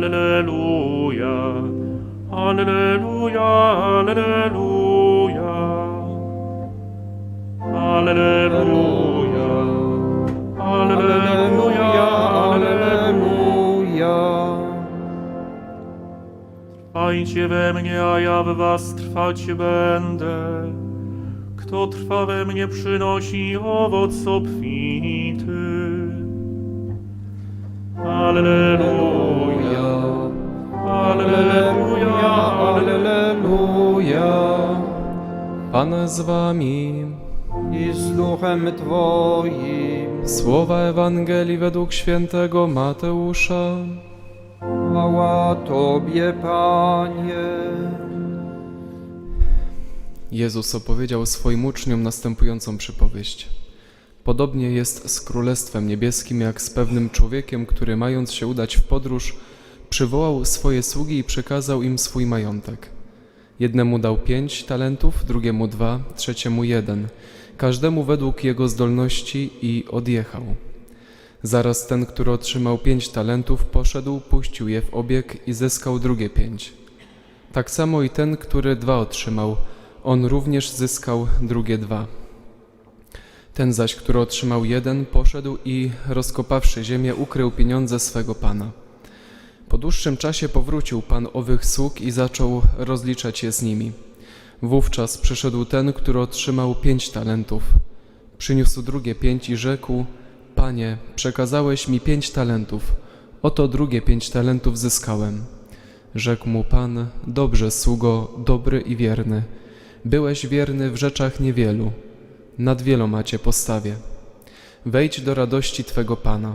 Alleluja, Alleluja, Alleluja. Alleluja, Alleluja, Alleluja. Trwajcie we mnie, a ja w was trwać będę. Kto trwa we mnie, przynosi owoc obfity. Alleluja, Pan z wami. i z duchem Twoim. Słowa Ewangelii według świętego Mateusza. Chwała Tobie, Panie. Jezus opowiedział swoim uczniom następującą przypowieść. Podobnie jest z Królestwem Niebieskim, jak z pewnym człowiekiem, który mając się udać w podróż, przywołał swoje sługi i przekazał im swój majątek. Jednemu dał pięć talentów, drugiemu dwa, trzeciemu jeden, każdemu według jego zdolności i odjechał. Zaraz ten, który otrzymał pięć talentów, poszedł, puścił je w obieg i zyskał drugie pięć. Tak samo i ten, który dwa otrzymał, on również zyskał drugie dwa. Ten zaś, który otrzymał jeden, poszedł i rozkopawszy ziemię, ukrył pieniądze swego pana. Po dłuższym czasie powrócił pan owych sług i zaczął rozliczać je z nimi. Wówczas przyszedł ten, który otrzymał pięć talentów. Przyniósł drugie pięć i rzekł: Panie, przekazałeś mi pięć talentów, oto drugie pięć talentów zyskałem. Rzekł mu pan: Dobrze, sługo, dobry i wierny. Byłeś wierny w rzeczach niewielu, nad wieloma cię postawię. Wejdź do radości twego pana.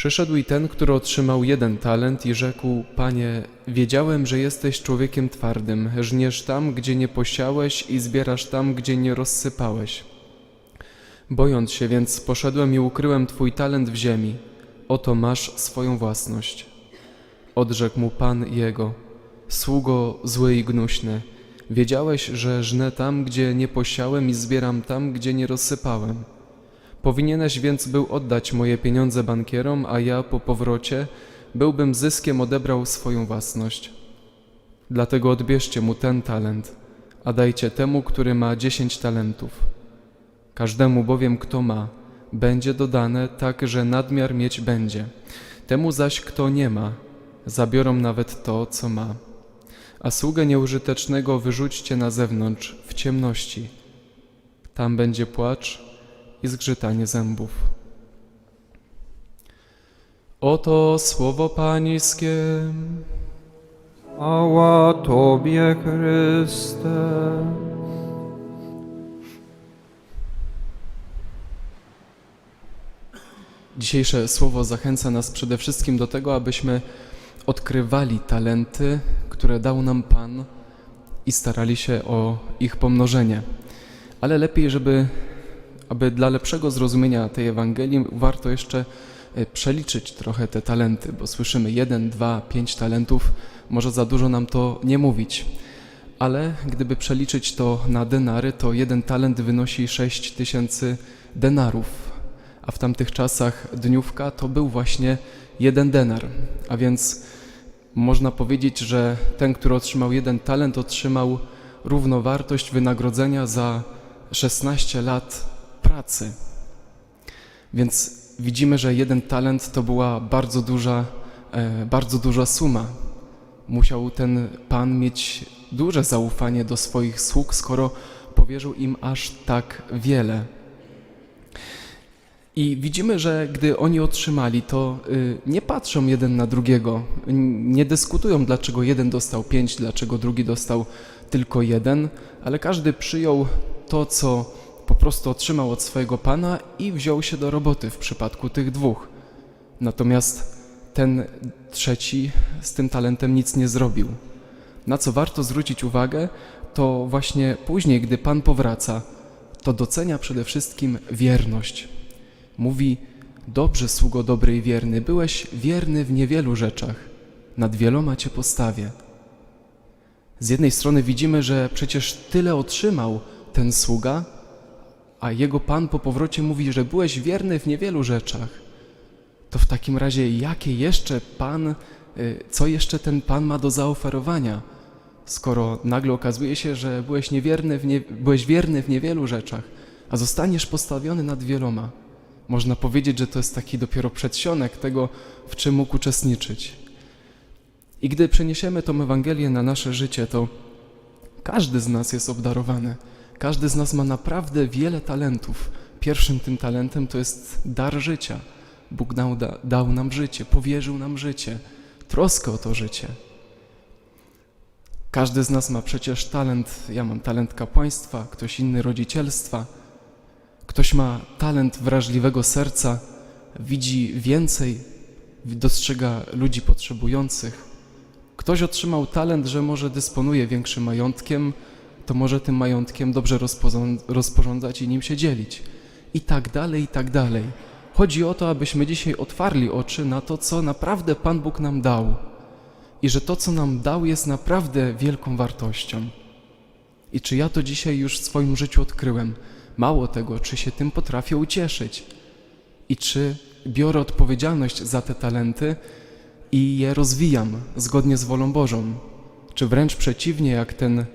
Przyszedł i ten, który otrzymał jeden talent i rzekł: Panie, wiedziałem, że jesteś człowiekiem twardym, żniesz tam, gdzie nie posiałeś i zbierasz tam, gdzie nie rozsypałeś. Bojąc się więc, poszedłem i ukryłem twój talent w ziemi. Oto masz swoją własność. Odrzekł mu pan jego: Sługo zły i gnuśny, wiedziałeś, że żnę tam, gdzie nie posiałem i zbieram tam, gdzie nie rozsypałem. Powinieneś więc był oddać moje pieniądze bankierom, a ja po powrocie byłbym zyskiem odebrał swoją własność. Dlatego odbierzcie mu ten talent, a dajcie temu, który ma dziesięć talentów. Każdemu bowiem, kto ma, będzie dodane tak, że nadmiar mieć będzie. Temu zaś, kto nie ma, zabiorą nawet to, co ma. A sługę nieużytecznego wyrzućcie na zewnątrz, w ciemności. Tam będzie płacz i zgrzytanie zębów. Oto słowo Pańskie. Chwała Tobie, Chryste. Dzisiejsze słowo zachęca nas przede wszystkim do tego, abyśmy odkrywali talenty, które dał nam Pan i starali się o ich pomnożenie. Ale lepiej, żeby, aby dla lepszego zrozumienia tej Ewangelii, warto jeszcze e, przeliczyć trochę te talenty, bo słyszymy jeden, dwa, pięć talentów, może za dużo nam to nie mówić. Ale gdyby przeliczyć to na denary, to jeden talent wynosi sześć tysięcy denarów, a w tamtych czasach dniówka to był właśnie jeden denar. A więc można powiedzieć, że ten, który otrzymał jeden talent, otrzymał równowartość wynagrodzenia za 16 lat pracy. Więc widzimy, że jeden talent to była bardzo duża, e, bardzo duża suma. Musiał ten pan mieć duże zaufanie do swoich sług, skoro powierzył im aż tak wiele. I widzimy, że gdy oni otrzymali, to y, nie patrzą jeden na drugiego, nie dyskutują, dlaczego jeden dostał pięć, dlaczego drugi dostał tylko jeden, ale każdy przyjął to, co po prostu otrzymał od swojego pana i wziął się do roboty w przypadku tych dwóch. Natomiast ten trzeci z tym talentem nic nie zrobił. Na co warto zwrócić uwagę, to właśnie później, gdy pan powraca, to docenia przede wszystkim wierność. Mówi: Dobrze, sługo dobry i wierny, byłeś wierny w niewielu rzeczach, nad wieloma cię postawię. Z jednej strony widzimy, że przecież tyle otrzymał ten sługa, a jego pan po powrocie mówi, że byłeś wierny w niewielu rzeczach. To w takim razie, jakie jeszcze pan, y, co jeszcze ten pan ma do zaoferowania, skoro nagle okazuje się, że byłeś, niewierny w nie, byłeś wierny w niewielu rzeczach, a zostaniesz postawiony nad wieloma? Można powiedzieć, że to jest taki dopiero przedsionek tego, w czym mógł uczestniczyć. I gdy przeniesiemy tą Ewangelię na nasze życie, to każdy z nas jest obdarowany. Każdy z nas ma naprawdę wiele talentów. Pierwszym tym talentem to jest dar życia. Bóg dał, da, dał nam życie, powierzył nam życie, troskę o to życie. Każdy z nas ma przecież talent, ja mam talent kapłaństwa, ktoś inny rodzicielstwa, ktoś ma talent wrażliwego serca, widzi więcej, dostrzega ludzi potrzebujących. Ktoś otrzymał talent, że może dysponuje większym majątkiem, to może tym majątkiem dobrze rozporząd- rozporządzać i nim się dzielić. I tak dalej, i tak dalej. Chodzi o to, abyśmy dzisiaj otwarli oczy na to, co naprawdę Pan Bóg nam dał. I że to, co nam dał, jest naprawdę wielką wartością. I czy ja to dzisiaj już w swoim życiu odkryłem? Mało tego, czy się tym potrafię ucieszyć? I czy biorę odpowiedzialność za te talenty i je rozwijam zgodnie z wolą Bożą? Czy wręcz przeciwnie, jak ten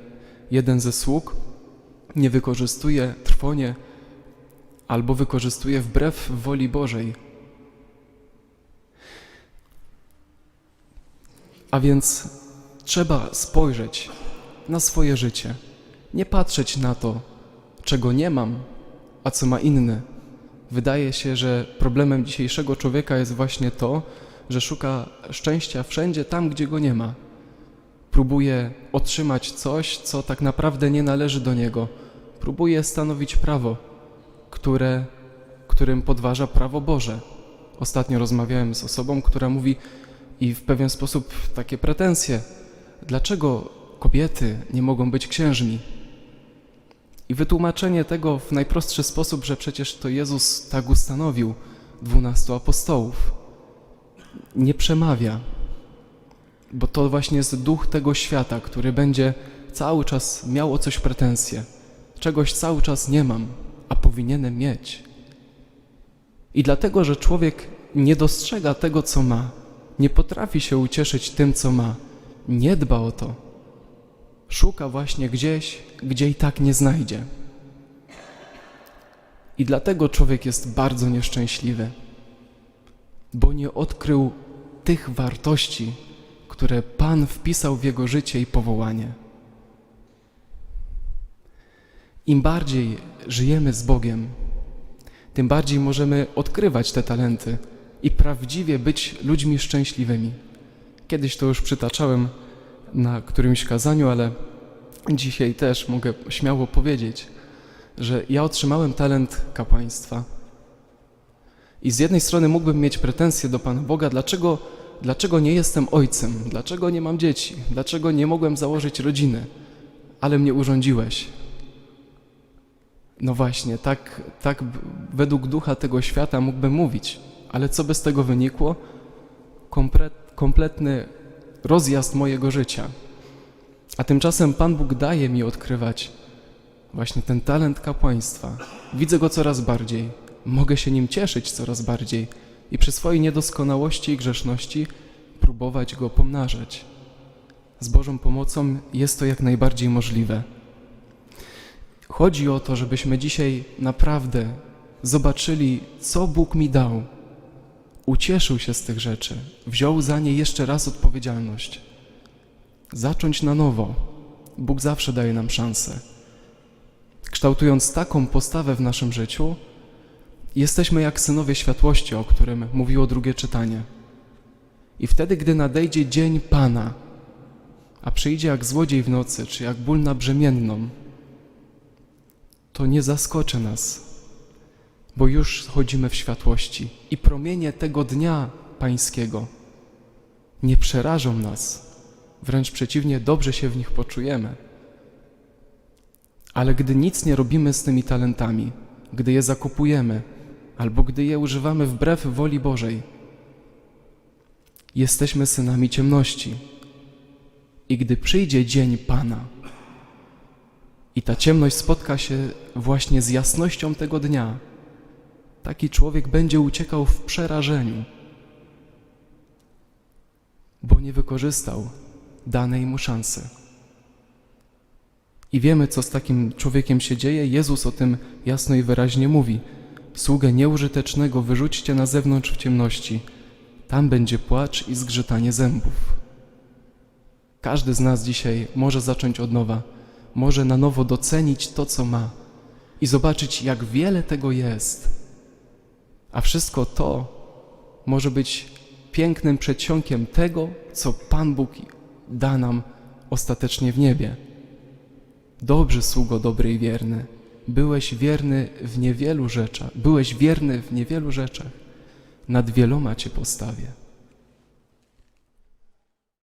jeden ze sług nie wykorzystuje trwonie albo wykorzystuje wbrew woli Bożej? A więc trzeba spojrzeć na swoje życie, nie patrzeć na to, czego nie mam, a co ma inny. Wydaje się, że problemem dzisiejszego człowieka jest właśnie to, że szuka szczęścia wszędzie tam, gdzie go nie ma. Próbuje otrzymać coś, co tak naprawdę nie należy do niego. Próbuje stanowić prawo, które, którym podważa prawo Boże. Ostatnio rozmawiałem z osobą, która mówi i w pewien sposób takie pretensje. Dlaczego kobiety nie mogą być księżmi? I wytłumaczenie tego w najprostszy sposób, że przecież to Jezus tak ustanowił dwunastu apostołów. Nie przemawia, bo to właśnie jest duch tego świata, który będzie cały czas miał o coś pretensje. Czegoś cały czas nie mam, a powinienem mieć. I dlatego, że człowiek nie dostrzega tego, co ma, nie potrafi się ucieszyć tym, co ma, nie dba o to, szuka właśnie gdzieś, gdzie i tak nie znajdzie. I dlatego człowiek jest bardzo nieszczęśliwy, bo nie odkrył tych wartości, które Pan wpisał w jego życie i powołanie. Im bardziej żyjemy z Bogiem, tym bardziej możemy odkrywać te talenty i prawdziwie być ludźmi szczęśliwymi. Kiedyś to już przytaczałem na którymś kazaniu, ale dzisiaj też mogę śmiało powiedzieć, że ja otrzymałem talent kapłaństwa. I z jednej strony mógłbym mieć pretensje do Pana Boga, dlaczego, dlaczego nie jestem ojcem, dlaczego nie mam dzieci, dlaczego nie mogłem założyć rodziny, ale mnie urządziłeś. No właśnie, tak, tak według ducha tego świata mógłbym mówić, ale co by z tego wynikło? Komplet, kompletny rozjazd mojego życia. A tymczasem Pan Bóg daje mi odkrywać właśnie ten talent kapłaństwa. Widzę go coraz bardziej, mogę się nim cieszyć coraz bardziej i przy swojej niedoskonałości i grzeszności próbować go pomnażać. Z Bożą pomocą jest to jak najbardziej możliwe. Chodzi o to, żebyśmy dzisiaj naprawdę zobaczyli, co Bóg mi dał, ucieszył się z tych rzeczy, wziął za nie jeszcze raz odpowiedzialność. Zacząć na nowo. Bóg zawsze daje nam szansę. Kształtując taką postawę w naszym życiu, jesteśmy jak synowie światłości, o którym mówiło drugie czytanie. I wtedy, gdy nadejdzie dzień Pana, a przyjdzie jak złodziej w nocy, czy jak ból na brzemienną, to nie zaskoczy nas, bo już chodzimy w światłości i promienie tego dnia pańskiego nie przerażą nas, wręcz przeciwnie, dobrze się w nich poczujemy. Ale gdy nic nie robimy z tymi talentami, gdy je zakupujemy, albo gdy je używamy wbrew woli Bożej, jesteśmy synami ciemności. I gdy przyjdzie dzień Pana, i ta ciemność spotka się właśnie z jasnością tego dnia, taki człowiek będzie uciekał w przerażeniu, bo nie wykorzystał danej mu szansy. I wiemy, co z takim człowiekiem się dzieje. Jezus o tym jasno i wyraźnie mówi. Sługę nieużytecznego wyrzućcie na zewnątrz w ciemności. Tam będzie płacz i zgrzytanie zębów. Każdy z nas dzisiaj może zacząć od nowa, może na nowo docenić to, co ma i zobaczyć, jak wiele tego jest. A wszystko to może być pięknym przedsionkiem tego, co Pan Bóg da nam ostatecznie w niebie. Dobry sługo, dobry i wierny, byłeś wierny w niewielu rzeczach, byłeś wierny w niewielu rzeczach, nad wieloma Cię postawię.